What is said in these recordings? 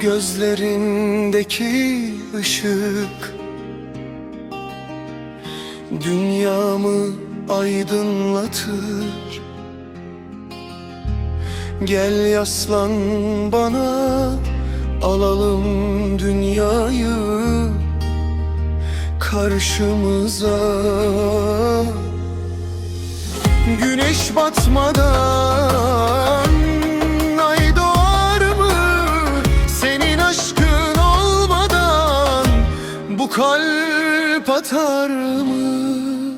Gözlerindeki ışık Dünyamı aydınlatır. Gel yaslan bana Alalım dünyayı Karşımıza. Güneş batmadan kalp atar mı?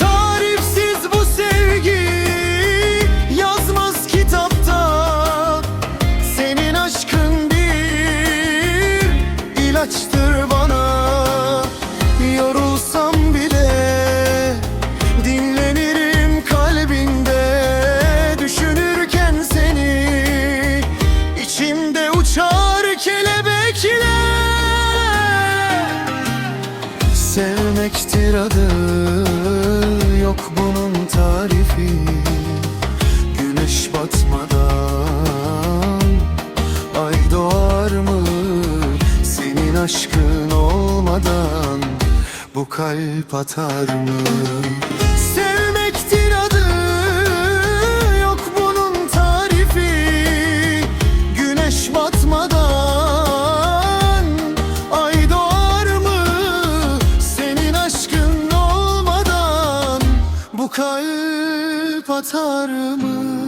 Tarifsiz bu sevgi yazmaz kitapta Senin aşkın bir ilaçtır Sevmektir adı Yok bunun tarifi. Güneş batmadan Ay doğar mı? Senin aşkın olmadan Bu kalp atar mı kalp atar mı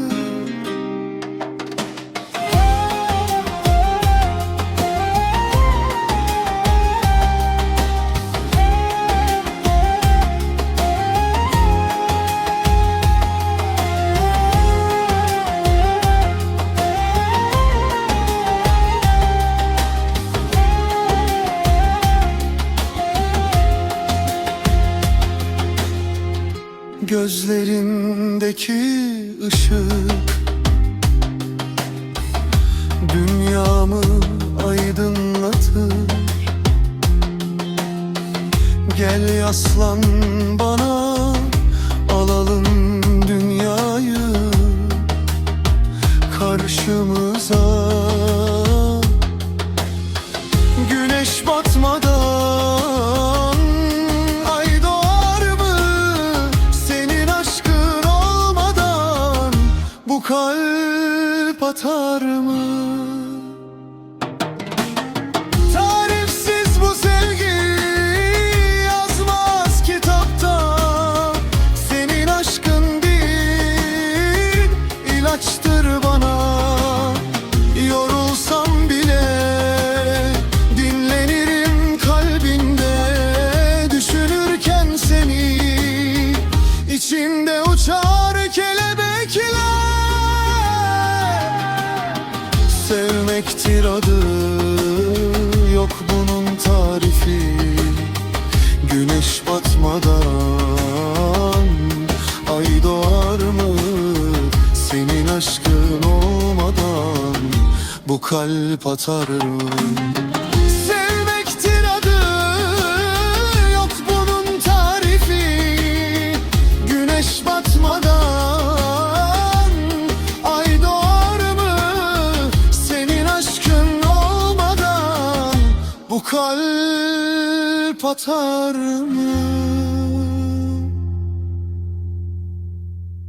Gözlerindeki ışık. Dünyamı aydınlatır. Gel yaslan bana kalp atar mı? Tarifsiz bu sevgi yazmaz kitapta. Senin aşkın bir ilaçtır bana. Yorulsam bile dinlenirim kalbinde. Düşünürken seni içimde uçar Sevmektir adı. Yok bunun tarifi. Güneş batmadan Ay doğar mı? Senin aşkın olmadan Bu kalp atar mı? Sevmektir adı. Yok bunun tarifi. Güneş batmadan Bu kalp atar mı